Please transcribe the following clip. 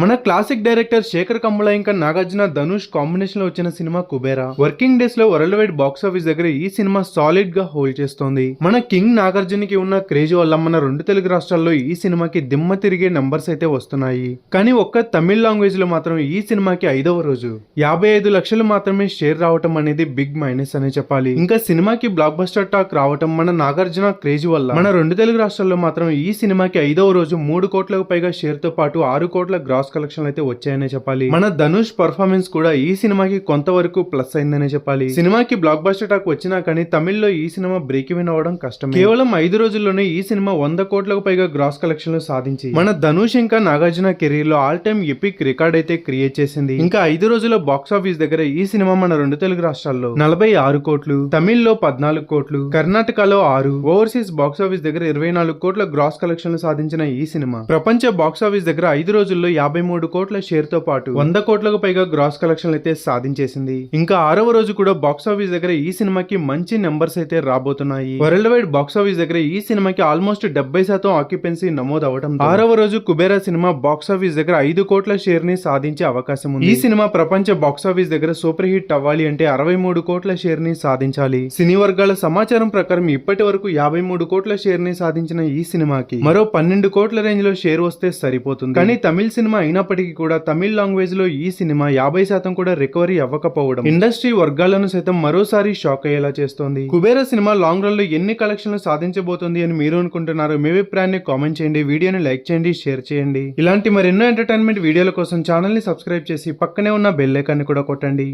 మన classic director Shekhar Kammula ఇంకా నాగార్జున ధనుష్ కాంబినేషన్లో వచ్చిన సినిమా కుబేరా. వర్కింగ్ డేస్లో వరల్డ్ వైడ్ బాక్స్ ఆఫీస్ దగ్గర ఈ సినిమా సాలిడ్గా హోల్డ్ చేస్తోంది. మన కింగ్ నాగార్జున కి ఉన్న క్రేజ్ వల్ల మన రెండు తెలుగు రాష్ట్రాల్లో ఈ సినిమాకి దిమ్మ తిరిగే నంబర్స్ అయితే వస్తున్నాయి. కానీ ఒక్క తమిళ లాంగ్వేజ్లో మాత్రం ఈ సినిమాకి ఐదవ రోజు. యాభై ఐదు లక్షలు మాత్రమే షేర్ రావటం అనేది బిగ్ మైనస్ అనే చెప్పాలి. ఇంకా సినిమాకి బ్లాక్ బస్టర్ టాక్ రావటం మన నాగార్జున క్రేజ్ వల్ల. మన రెండు తెలుగు రాష్ట్రాల్లో మాత్రం ఈ సినిమాకి ఐదవ రోజు మూడు కోట్లకు పైగా షేర్తో పాటు ఆరు కోట్ల గ్రాస్ కలెక్షన్ అయితే వచ్చాయనే చెప్పాలి. మన ధనుష్ పర్ఫార్మెన్స్ కూడా ఈ సినిమాకి కొంతవరకు ప్లస్ అయిందనే చెప్పాలి. సినిమాకి బ్లాక్ బస్టర్ టాక్ వచ్చినా కానీ తమిళ్ళో ఈ సినిమా బ్రేక్ ఇన్ అవ్వడం కష్టం కేవలం ఐదు రోజుల్లోనే ఈ సినిమా వంద కోట్లకు పైగా గ్రాస్ కలెక్షన్లు సాధించి. మన ధనుష్ ఇంకా నాగార్జున కెరీర్లో ఆల్ టైమ్ ఎపిక్ రికార్డ్ అయితే క్రియేట్ చేసింది. ఇంకా ఐదు రోజుల బాక్స్ ఆఫీస్ దగ్గర ఈ సినిమా మన రెండు తెలుగు రాష్ట్రాల్లో నలభై ఆరు కోట్లు తమిళ్ళో పద్నాలుగు కోట్లు కర్ణాటకలో ఆరు ఓవర్సీస్ బాక్స్ ఆఫీస్ దగ్గర ఇరవై నాలుగు కోట్ల గ్రాస్ కలెక్షన్లు సాధించిన ఈ సినిమా. ప్రపంచ బాక్స్ ఆఫీస్ దగ్గర ఐదు రోజుల్లో యాభై మూడు కోట్ల షేర్తో పాటు వంద కోట్లకు పైగా గ్రాస్ కలెక్షన్లు అయితే సాధించేసింది. ఇంకా ఆరవ రోజు కూడా బాక్స్ ఆఫీస్ దగ్గర ఈ సినిమాకి మంచి నెంబర్స్ అయితే రాబోతున్నాయి. వరల్డ్ వైడ్ బాక్స్ ఆఫీస్ దగ్గర ఈ సినిమాకి ఆల్మోస్ట్ డెబ్బై శాతం ఆక్యుపెన్సీ నమోదు అవడం ఆరవ రోజు కుబేరా సినిమా బాక్స్ ఆఫీస్ దగ్గర ఐదు కోట్ల షేర్ని సాధించే అవకాశం ఉంది. ఈ సినిమా ప్రపంచ బాక్స్ ఆఫీస్ దగ్గర సూపర్ హిట్ అవ్వాలి అంటే అరవై మూడు కోట్ల షేర్ని సాధించాలి. సినీ వర్గాల సమాచారం ప్రకారం ఇప్పటి వరకు యాభై మూడు కోట్ల షేర్ని సాధించిన ఈ సినిమాకి మరో పన్నెండు కోట్ల రేంజ్లో షేర్ వస్తే సరిపోతుంది. కానీ తమిళ సినిమా అయినప్పటికీ కూడా తమిళ లాంగ్వేజ్లో ఈ సినిమా యాభై శాతం కూడా రికవరీ అవ్వకపోవడం ఇండస్ట్రీ వర్గాలను సైతం మరోసారి షాక్ అయ్యేలా చేస్తోంది. కుబేర సినిమా లాంగ్ రన్లో ఎన్ని కలెక్షన్లు సాధించబోతుంది అని మీరు అనుకుంటున్నారు మీ అభిప్రాయాన్ని కామెంట్ చేయండి వీడియోని లైక్ చేయండి షేర్ చేయండి. ఇలాంటి మరెన్నో ఎంటర్టైన్మెంట్ వీడియోల కోసం ఛానల్ని సబ్స్క్రైబ్ చేసి పక్కనే ఉన్న బెల్ ఐకాన్ని కూడా కొట్టండి.